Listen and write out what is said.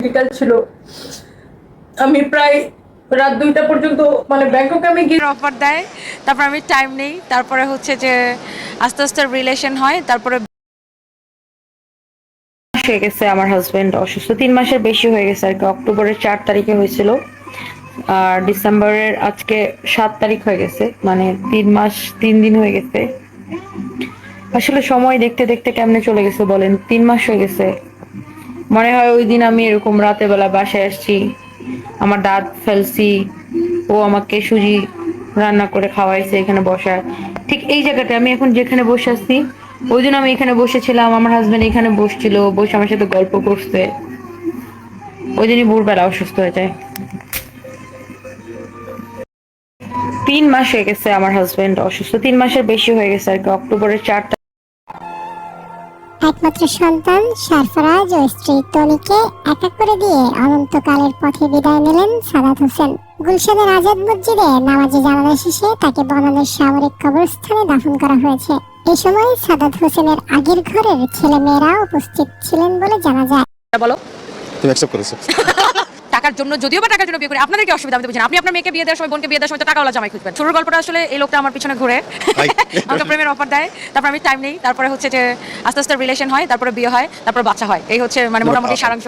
Critical ছিল। আমি প্রায় রাত দুইটা পর্যন্ত মানে ব্যাংককে আমি গিয়ে অফার দেয় তারপর আমি টাইম নেই তারপরে হচ্ছে যে আস্তে আস্তে রিলেশন হয় তারপরে হয়ে গেছে আমার হাজবেন্ড অসুস্থ তিন মাসের বেশি হয়ে গেছে আর কি অক্টোবরের চার তারিখে হয়েছিল। আর ডিসেম্বরের আজকে সাত তারিখ হয়ে গেছে মানে তিন মাস তিন দিন হয়ে গেছে। আসলে সময় দেখতে দেখতে কেমনে চলে গেছে বলেন? তিন মাস হয়ে গেছে। মনে হয় ওই দিন আমি এরকম রাতের বেলা বাসায় আসছি। আমার দাঁত ফেলছি, ও আমাকে সুজি রান্না করে খাওয়াইছে এখানে বসার ঠিক এই জায়গাটা আমি এখন যেখানে বসে আছি, ওই দিন আমি এখানে বসেছিলাম, আমার হাজবেন্ড এখানে বসছিল, বসে আমার সাথে গল্প করছে। ওই দিনই ভোরবেলা অসুস্থ হয়ে যায়। তিন মাস হয়ে গেছে আমার হাজবেন্ড অসুস্থ, তিন মাসের বেশি হয়ে গেছে আর কি, অক্টোবরের চার একমাত্র সন্তান সারফরাজ ও স্ত্রী টনিকে একা করে দিয়ে অনন্তকালের পথে বিদায় নিলেন সাদাত হোসেন। গুলশানের আজাদ মসজিদে নামাজে জানাজা শেষে তাকে বনানের সামরিক কবরস্থানে দাফন করা হয়েছে। এ সময় সাদাত হোসেনের আগের ঘরের ছেলে মেয়েরা উপস্থিত ছিলেন বলে জানা যায়। বলো। তুমি অ্যাকসেপ্ট করেছ। টাকার জন্য যদিও বা টাকার জন্য বিয়ে করি আপনাদের কি অসুবিধা আমি বুঝেন বুঝি। আপনি আপনার মেয়েকে বিয়ে দেওয়ার সময় বোনকে বিয়ে দেওয়ার সময় তো টাকাওয়ালা জামাই খুঁজবেন শুরুর গল্পটা আসলে এই লোকটা আমার পিছনে ঘুরে। আমাকে প্রেমের অফার দেয় তারপর আমি টাইম নেই তারপরে হচ্ছে যে আস্তে আস্তে রিলেশন হয় তারপরে বিয়ে হয় তারপর বাচ্চা হয় এই হচ্ছে মানে মোটামুটি সারাংশ।